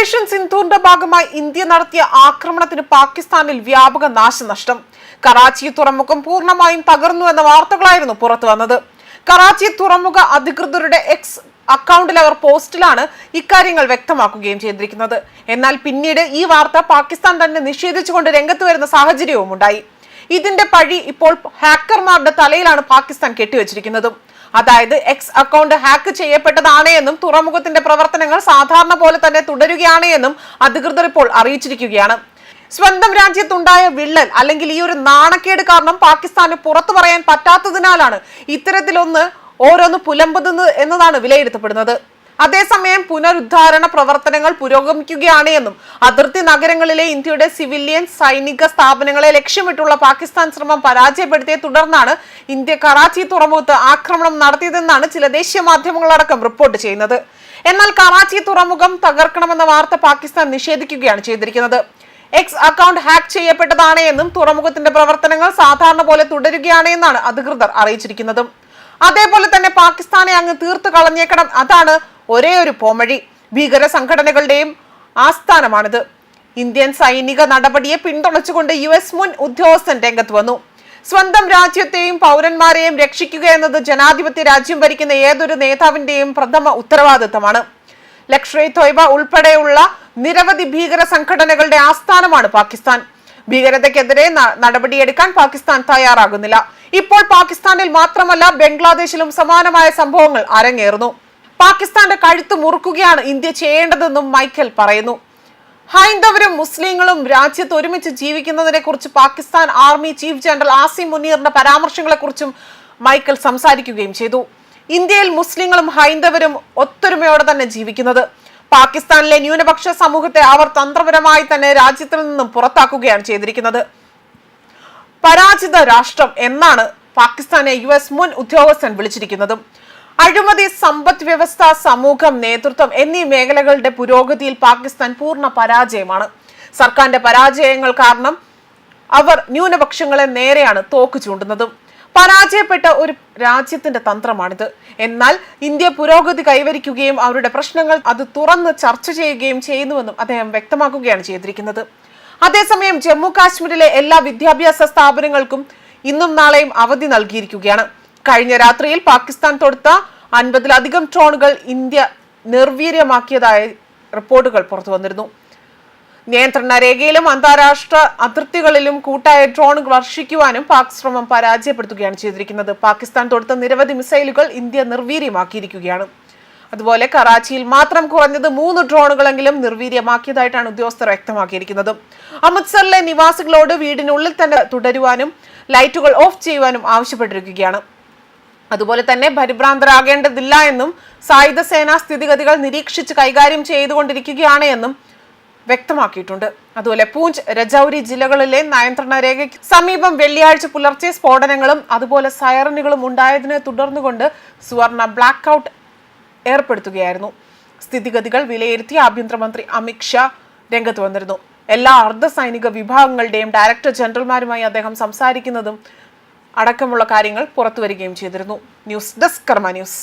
Operation സിന്ധൂറിന്റെ ഭാഗമായി India നടത്തിയ ആക്രമണത്തിന് പാകിസ്ഥാനിൽ വ്യാപക നാശനഷ്ടം. കറാച്ചി തുറമുഖം പൂർണമായും തകർന്നു എന്ന വാർത്തകളായിരുന്നു പുറത്തു വന്നത്. കറാച്ചി തുറമുഖ അധികൃതരുടെ എക്സ് അക്കൗണ്ടിൽ അവർ പോസ്റ്റിലാണ് ഇക്കാര്യങ്ങൾ വ്യക്തമാക്കുകയും ചെയ്തിരിക്കുന്നത്. എന്നാൽ പിന്നീട് ഈ വാർത്ത പാകിസ്ഥാൻ തന്നെ നിഷേധിച്ചുകൊണ്ട് രംഗത്ത് വരുന്ന സാഹചര്യവും ഉണ്ടായി ഇതിന്റെ പഴി ഇപ്പോൾ ഹാക്കർമാരുടെ തലയിലാണ് പാകിസ്ഥാൻ കെട്ടിവെച്ചിരിക്കുന്നതും. അതായത് എക്സ് അക്കൗണ്ട് ഹാക്ക് ചെയ്യപ്പെട്ടതാണ് എന്നും തുറമുഖത്തിന്റെ പ്രവർത്തനങ്ങൾ സാധാരണ പോലെ തന്നെ തുടരുകയാണ് എന്നും അധികൃതർ ഇപ്പോൾ അറിയിച്ചിരിക്കുകയാണ്. സ്വന്തം രാജ്യത്തുണ്ടായ വിള്ളൽ അല്ലെങ്കിൽ ഈ ഒരു നാണക്കേട് കാരണം പാകിസ്ഥാന് പുറത്തു പറയാൻ പറ്റാത്തതിനാലാണ് ഇത്തരത്തിലൊന്ന് ഓരോന്ന് പുലമ്പുന്നത് എന്നതാണ് വിലയിരുത്തപ്പെടുന്നത്. അതേസമയം പുനരുദ്ധാരണ പ്രവർത്തനങ്ങൾ പുരോഗമിക്കുകയാണ് എന്നും അതിർത്തി നഗരങ്ങളിലെ ഇന്ത്യയുടെ സിവിലിയൻ സൈനിക സ്ഥാപനങ്ങളെ ലക്ഷ്യമിട്ടുള്ള പാകിസ്ഥാൻ ശ്രമം പരാജയപ്പെടുത്തിയെ തുടർന്നാണ് ഇന്ത്യ കറാച്ചി തുറമുഖത്ത് ആക്രമണം നടത്തിയതെന്നാണ് ചില ദേശീയ മാധ്യമങ്ങളടക്കം റിപ്പോർട്ട് ചെയ്യുന്നത്. എന്നാൽ കറാച്ചി തുറമുഖം തകർക്കണമെന്ന വാർത്ത പാകിസ്ഥാൻ നിഷേധിക്കുകയാണ് ചെയ്തിരിക്കുന്നത്. എക്സ് അക്കൗണ്ട് ഹാക്ക് ചെയ്യപ്പെട്ടതാണ് എന്നും തുറമുഖത്തിന്റെ പ്രവർത്തനങ്ങൾ സാധാരണ പോലെ തുടരുകയാണ് എന്നാണ് അധികൃതർ അറിയിച്ചിരിക്കുന്നത്. അതേപോലെ തന്നെ പാകിസ്ഥാനെ അങ്ങ് തീർത്തു കളഞ്ഞേക്കണം. അതാണ് ഒരേ ഒരു പോമഴി ഭീകര സംഘടനകളുടെയും ആസ്ഥാനമാണിത്. ഇന്ത്യൻ സൈനിക നടപടിയെ പിന്തുണച്ചുകൊണ്ട് യു എസ് മുൻ ഉദ്യോഗസ്ഥൻ രംഗത്ത് വന്നു. സ്വന്തം രാജ്യത്തെയും പൗരന്മാരെയും രക്ഷിക്കുക എന്നത് ജനാധിപത്യ രാജ്യം ഭരിക്കുന്ന ഏതൊരു നേതാവിന്റെയും പ്രഥമ ഉത്തരവാദിത്തമാണ്. ഇ തൊയ്ബ ഉൾപ്പെടെയുള്ള നിരവധി ഭീകര സംഘടനകളുടെ ആസ്ഥാനമാണ് പാകിസ്ഥാൻ. ഭീകരതയ്ക്കെതിരെ നടപടിയെടുക്കാൻ പാകിസ്ഥാൻ തയ്യാറാകുന്നില്ല. ഇപ്പോൾ പാകിസ്ഥാനിൽ മാത്രമല്ല ബംഗ്ലാദേശിലും സമാനമായ സംഭവങ്ങൾ അരങ്ങേറുന്നു. പാകിസ്ഥാന്റെ കഴുത്ത് മുറുക്കുകയാണ് ഇന്ത്യ ചെയ്യേണ്ടതെന്നും മൈക്കൽ പറയുന്നു. ഹൈന്ദവരും മുസ്ലിങ്ങളും രാജ്യത്ത് ഒരുമിച്ച് ജീവിക്കുന്നതിനെ കുറിച്ച് Pakistan army chief general Asim മുനീറിന്റെ പരാമർശങ്ങളെ കുറിച്ചും മൈക്കൽ സംസാരിക്കുകയും ചെയ്തു. ഇന്ത്യയിൽ മുസ്ലിങ്ങളും ഹൈന്ദവരും ഒത്തൊരുമയോടെ തന്നെ ജീവിക്കുന്നത്. പാകിസ്ഥാനിലെ ന്യൂനപക്ഷ സമൂഹത്തെ അവർ തന്ത്രപരമായി തന്നെ രാജ്യത്തിൽ നിന്നും പുറത്താക്കുകയാണ് ചെയ്തിരിക്കുന്നത്. പരാജിത രാഷ്ട്രം എന്നാണ് പാകിസ്ഥാനെ യു എസ് മുൻ ഉദ്യോഗസ്ഥൻ വിളിച്ചിരിക്കുന്നതും. അഴിമതി സമ്പദ് വ്യവസ്ഥ സമൂഹം നേതൃത്വം എന്നീ മേഖലകളുടെ പുരോഗതിയിൽ പാകിസ്ഥാൻ പൂർണ പരാജയമാണ്. സർക്കാരിന്റെ പരാജയങ്ങൾ കാരണം അവർ ന്യൂനപക്ഷങ്ങളെ നേരെയാണ് തോക്ക് ചൂണ്ടുന്നതും. പരാജയപ്പെട്ട ഒരു രാജ്യത്തിന്റെ തന്ത്രമാണിത്. എന്നാൽ ഇന്ത്യ പുരോഗതി കൈവരിക്കുകയും അവരുടെ പ്രശ്നങ്ങൾ അത് തുറന്ന് ചർച്ച ചെയ്യുകയും ചെയ്യുന്നുവെന്നും അദ്ദേഹം വ്യക്തമാക്കുകയാണ് ചെയ്തിരിക്കുന്നത്. അതേസമയം ജമ്മു കാശ്മീരിലെ എല്ലാ വിദ്യാഭ്യാസ സ്ഥാപനങ്ങൾക്കും ഇന്നും നാളെയും അവധി നൽകിയിരിക്കുകയാണ്. കഴിഞ്ഞ രാത്രിയിൽ പാകിസ്ഥാൻ തൊടുത്ത അൻപതിലധികം ഡ്രോണുകൾ ഇന്ത്യ നിർവീര്യമാക്കിയതായി റിപ്പോർട്ടുകൾ പുറത്തു വന്നിരുന്നു. നിയന്ത്രണ രേഖയിലും അന്താരാഷ്ട്ര അതിർത്തികളിലും കൂട്ടായ ഡ്രോൺ വർഷിക്കുവാനും പാക് ശ്രമം പരാജയപ്പെടുത്തുകയാണ് ചെയ്തിരിക്കുന്നത്. പാകിസ്ഥാൻ തൊടുത്ത നിരവധി മിസൈലുകൾ ഇന്ത്യ നിർവീര്യമാക്കിയിരിക്കുകയാണ്. അതുപോലെ കറാച്ചിയിൽ മാത്രം കുറഞ്ഞത് മൂന്ന് ഡ്രോണുകളെങ്കിലും നിർവീര്യമാക്കിയതായിട്ടാണ് ഉദ്യോഗസ്ഥർ വ്യക്തമാക്കിയിരിക്കുന്നത്. അമൃത്സറിലെ നിവാസികളോട് വീടിനുള്ളിൽ തന്നെ തുടരുവാനും ലൈറ്റുകൾ ഓഫ് ചെയ്യുവാനും ആവശ്യപ്പെട്ടിരിക്കുകയാണ്. അതുപോലെ തന്നെ പരിഭ്രാന്തരാകേണ്ടതില്ല എന്നും സായുധ സേനാ സ്ഥിതിഗതികൾ നിരീക്ഷിച്ച് കൈകാര്യം ചെയ്തുകൊണ്ടിരിക്കുകയാണ് എന്നും വ്യക്തമാക്കിയിട്ടുണ്ട്. അതുപോലെ പൂഞ്ച് രജൌരി ജില്ലകളിലെ നിയന്ത്രണ രേഖയ്ക്ക് സമീപം വെള്ളിയാഴ്ച പുലർച്ചെ സ്ഫോടനങ്ങളും അതുപോലെ സൈറനുകളും ഉണ്ടായതിനെ തുടർന്നുകൊണ്ട് സുവർണ ബ്ലാക്ക് ഔട്ട് ഏർപ്പെടുത്തുകയായിരുന്നു. സ്ഥിതിഗതികൾ വിലയിരുത്തി ആഭ്യന്തരമന്ത്രി അമിത് ഷാ രംഗത്ത് വന്നിരുന്നു. എല്ലാ അർദ്ധ സൈനിക വിഭാഗങ്ങളുടെയും ഡയറക്ടർ ജനറൽമാരുമായി അദ്ദേഹം സംസാരിക്കുന്നതും അടക്കമുള്ള കാര്യങ്ങൾ പുറത്തുവരികയും ചെയ്തിരുന്നു. News desk Karma news.